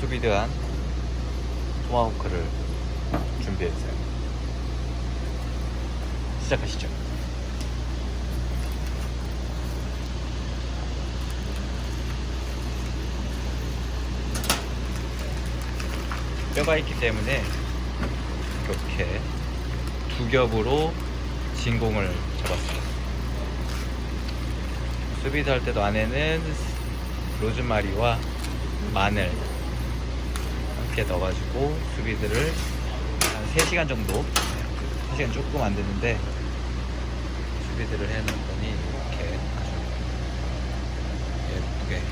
수비드한 토마호크를 준비했어요. 시작하시죠. 뼈가 있기 때문에 이렇게 두 겹으로 진공을 잡았어요. 수비드 할 때도 안에는 로즈마리와 마늘 함께 넣어가지고 수비드를 한 3시간 정도 3시간 조금 안 됐는데 수비드를 해놓더니 이렇게 아주 예쁘게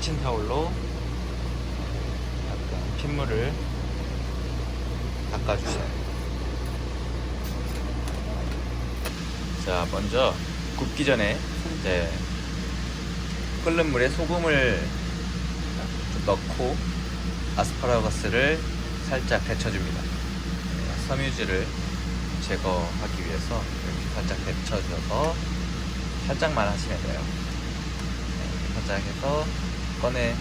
키친 타올로 약간 핏물을 닦아주세요. 자 먼저 굽기 전에 이제 끓는 물에 소금을 좀 넣고 아스파라거스를 살짝 데쳐줍니다. 네, 섬유질을 제거하기 위해서 이렇게 살짝 데쳐줘서 살짝만 하시면 돼요. 네, 살짝 해서 꺼내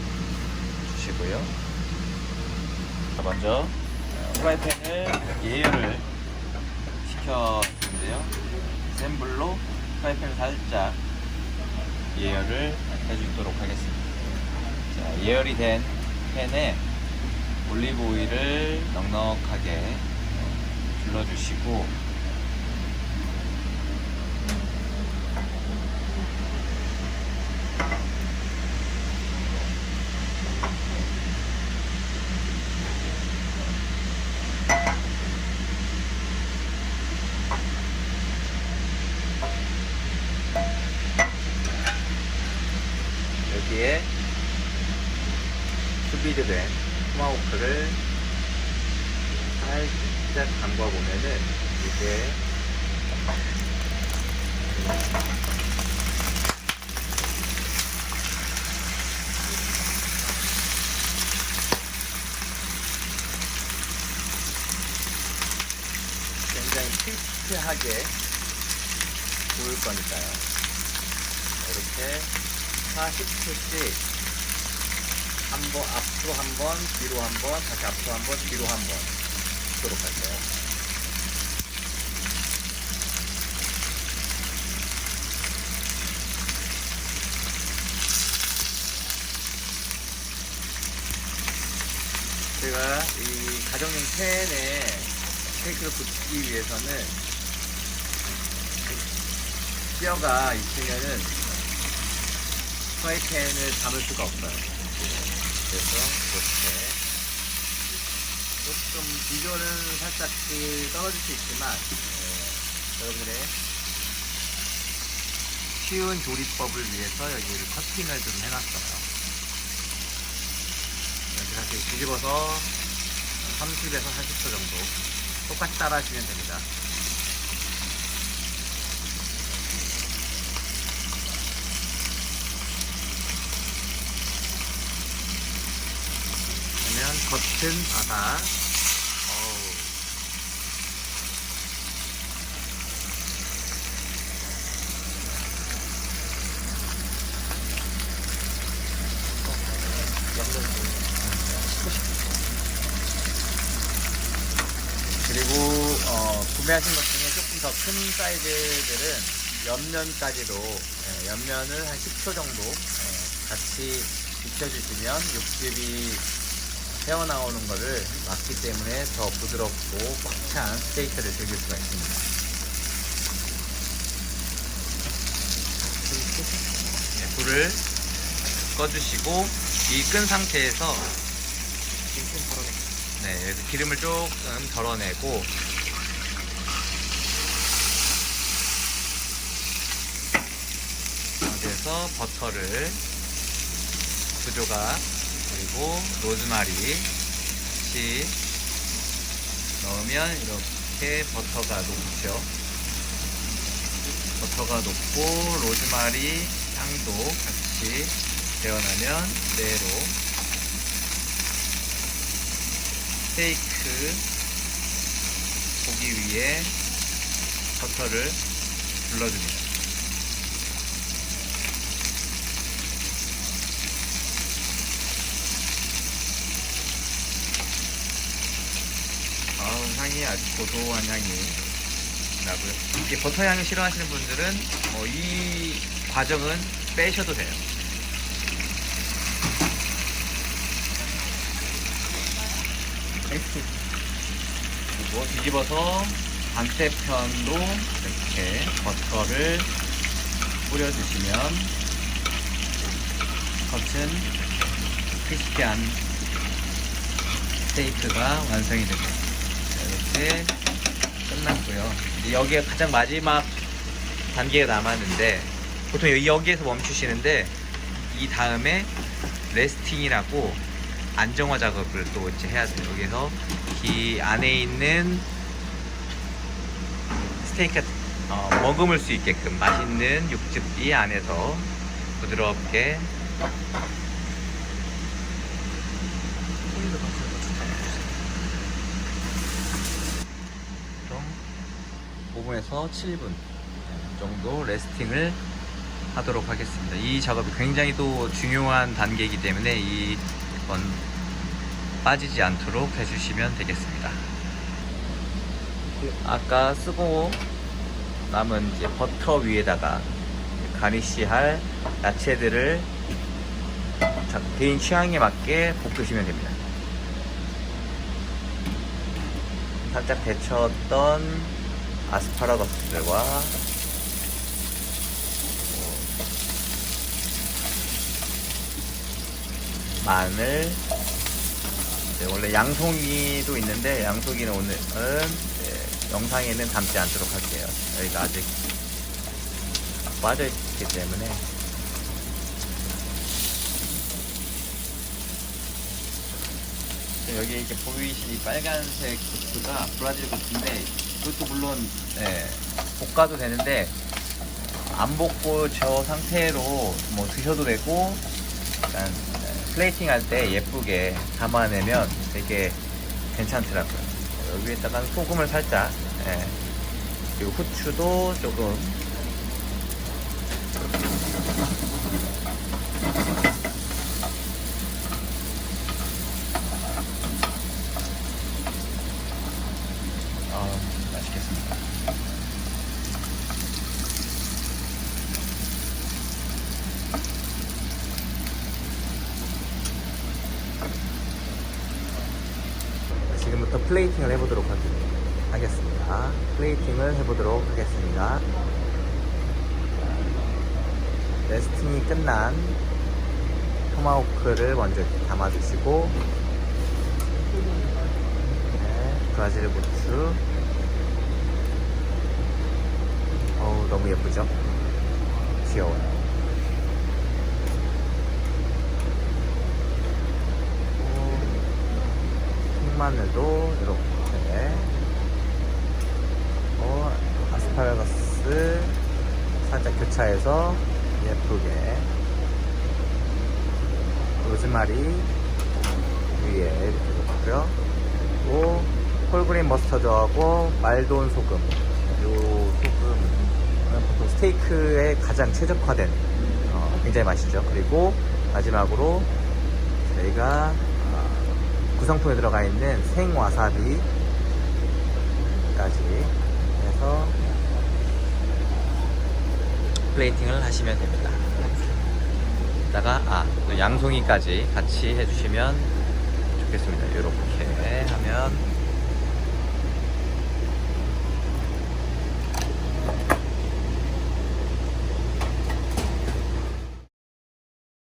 주시고요. 자, 먼저 프라이팬을 예열을 시켜주는데요. 센 불로 프라이팬을 살짝 예열을 해주도록 하겠습니다. 자, 예열이 된 팬에 올리브 오일을 넉넉하게 둘러주시고 여기에 수비드된 토마호크를 살짝 담궈 보면은 이게 굉장히 크리스피하게 구울 거니까요. 이렇게 40초씩 한 번 앞으로 한 번, 뒤로 한 번, 다시 앞으로 한 번, 뒤로 한 번. 하도록 할게요. 제가 이 가정용 팬에 케이크를 붓기 위해서는 그 뼈가 있으면은 프라이팬을 담을 수가 없어요. 그래서 이렇게 조금 비주얼은 살짝 그 떨어질 수 있지만 어, 여러분들의 쉬운 조리법을 위해서 여기를 커팅을 좀 해놨어요. 이렇게 뒤집어서 30에서 40초 정도 똑같이 따라 하시면 됩니다. 그러면 겉은 바다. 어우. 그리고 어, 구매하신 것 중에 조금 더 큰 사이즈들은 옆면까지도 예, 옆면을 한 10초 정도 예, 같이 익혀주시면 육즙이 새어나오는 것을 막기 때문에 더 부드럽고 꽉 찬 스테이크를 즐길 수가 있습니다. 네, 불을 꺼주시고 이끈 상태에서 네, 기름을 조금 덜어내고 여기에서 버터를 두 조각 그리고 로즈마리 씨 넣으면 이렇게 버터가 녹죠. 버터가 녹고 로즈마리 향도 같이 배어나면 그대로 스테이크 고기 위에 버터를 둘러줍니다. 향이 아주 고소한 향이 나고요. 이게 버터 향을 싫어하시는 분들은 어, 이 과정은 빼셔도 돼요. 그리고 뒤집어서 반대편도 이렇게 버터를 뿌려주시면 겉은 크리스피한 스테이크가 완성이 됩니다. 이렇게 끝났고요. 이제 여기에 가장 마지막 단계가 남았는데 보통 여기- 여기에서 멈추시는데 이 다음에 레스팅이라고 안정화 작업을 또 이제 해야 돼요. 여기서 이 안에 있는 스테이크가 어, 머금을 수 있게끔 맛있는 육즙이 안에서 부드럽게 좀 5분에서 7분 정도 레스팅을 하도록 하겠습니다. 이 작업이 굉장히 또 중요한 단계이기 때문에 이건 빠지지 않도록 해주시면 되겠습니다. 아까 쓰고 남은 이제 버터 위에다가 가니쉬할 야채들을 자- 개인 취향에 맞게 볶으시면 됩니다. 살짝 데쳤던 아스파라거스들과 마늘 네, 원래 양송이도 있는데 양송이는 오늘은 네, 영상에는 담지 않도록 할게요. 여기가 아직 빠져 있기 때문에 네, 여기 이렇게 보이신 이 빨간색 고추가 브라질 고추인데 그것도 물론 네, 볶아도 되는데 안 볶고 저 상태로 뭐 드셔도 되고 약간 네, 플레이팅 할 때 예쁘게 담아내면 되게 괜찮더라고요. 여기에다가 소금을 살짝, 예. 그리고 후추도 조금. 아, 맛있겠습니다. 지금부터 플레이팅을 해보도록 하겠- 하겠습니다. 플레이팅을 해보도록 하겠습니다. 레스팅이 끝난 토마호크를 먼저 담아주시고 네, 브라질 고추 어우 너무 예쁘죠? 귀여워요. 흑마늘도 이렇게. 어, 아스파라거스 살짝 교차해서 예쁘게. 로즈마리 위에 이렇게 놓고요. 그리고 홀그린 머스터드하고 말돈 소금. 요 소금은 보통 스테이크에 가장 최적화된 어, 굉장히 맛있죠. 그리고 마지막으로 저희가 어, 구성품에 들어가 있는 생와사비까지 해서 플레이팅을 하시면 됩니다. 이따가 아, 또 양송이까지 같이 해주시면 좋겠습니다. 이렇게 하면